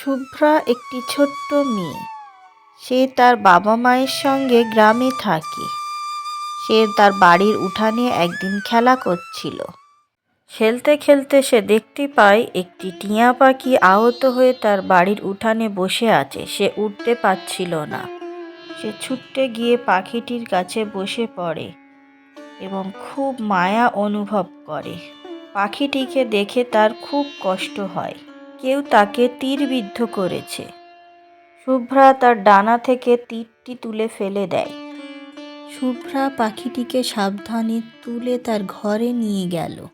শুভ্রা একটি ছোট্ট মেয়ে। সে তার বাবা মায়ের সঙ্গে গ্রামে থাকে। সে তার বাড়ির উঠানে একদিন খেলা করছিল। খেলতে খেলতে সে দেখতে পায় একটি টিয়া পাখি আহত হয়ে তার বাড়ির উঠানে বসে আছে। সে উঠতে পারছিল না। সে ছুটতে গিয়ে পাখিটির কাছে বসে পড়ে এবং খুব মায়া অনুভব করে। পাখিটিকে দেখে তার খুব কষ্ট হয়। কেউ তাকে তীরবিদ্ধ করেছে। শুভ্রা তার ডানা থেকে তীরটি তুলে ফেলে দেয়। শুভ্রা পাখিটিকে সাবধানে তুলে তার ঘরে নিয়ে গেল।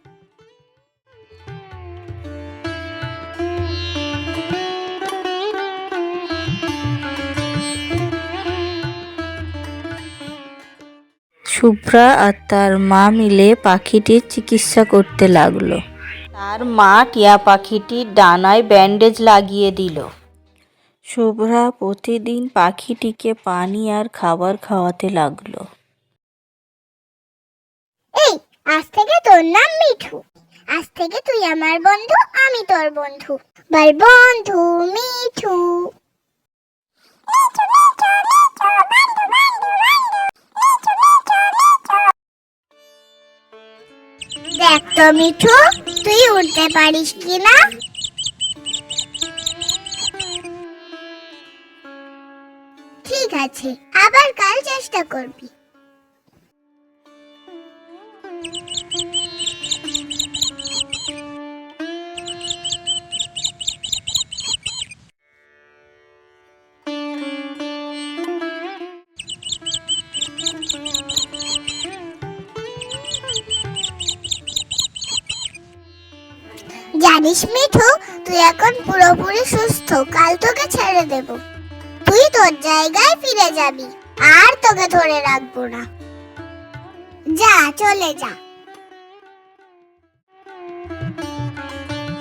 শুভ্রা আর তার মা মিলে পাখিটির চিকিৎসা করতে লাগল। তার মা টিয়া পাখিটির ডানায় ব্যান্ডেজ লাগিয়ে দিল। শুভ্রা প্রতিদিন পাখিটিকে পানি আর খাবার খাওয়াতে লাগল। এই, আজ থেকে তোর নাম মিঠু। আজ থেকে তুই আমার বন্ধু, আমি তোর বন্ধু। বল বন্ধু মিঠু। দেখ তো মিঠু তুই উঠতে পারিস কি না? ঠিক আছে আবার কাল চেষ্টা করবি। জানিস মিঠু, তুই এখন পুরোপুরি সুস্থ। কাল তোকে ছেড়ে দেব। তুই তোর জায়গায় ফিরে যাবি। আর তোকে ধরে রাখব না। যা, চলে যা।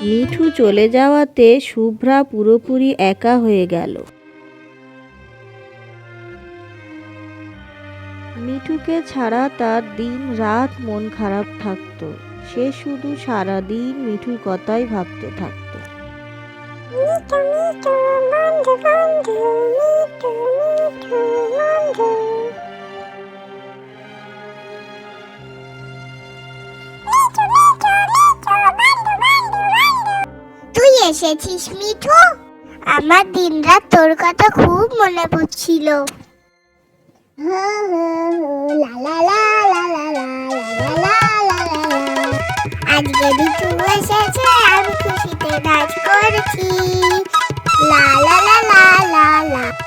মিঠু চলে যাওয়াতে শুভ্রা পুরোপুরি একা হয়ে গেল। মিঠুকে ছাড়া তার দিন রাত মন খারাপ থাকতো। সে শুধু সারাদিন মিঠুর কথাই ভাবতে থাকত। তুই এসেছিস মিঠু? আমার দিনরাত তোর কথা খুব মনে পড়ছিল। হা লা লা লা bedtime's going to tea. La la la la la la.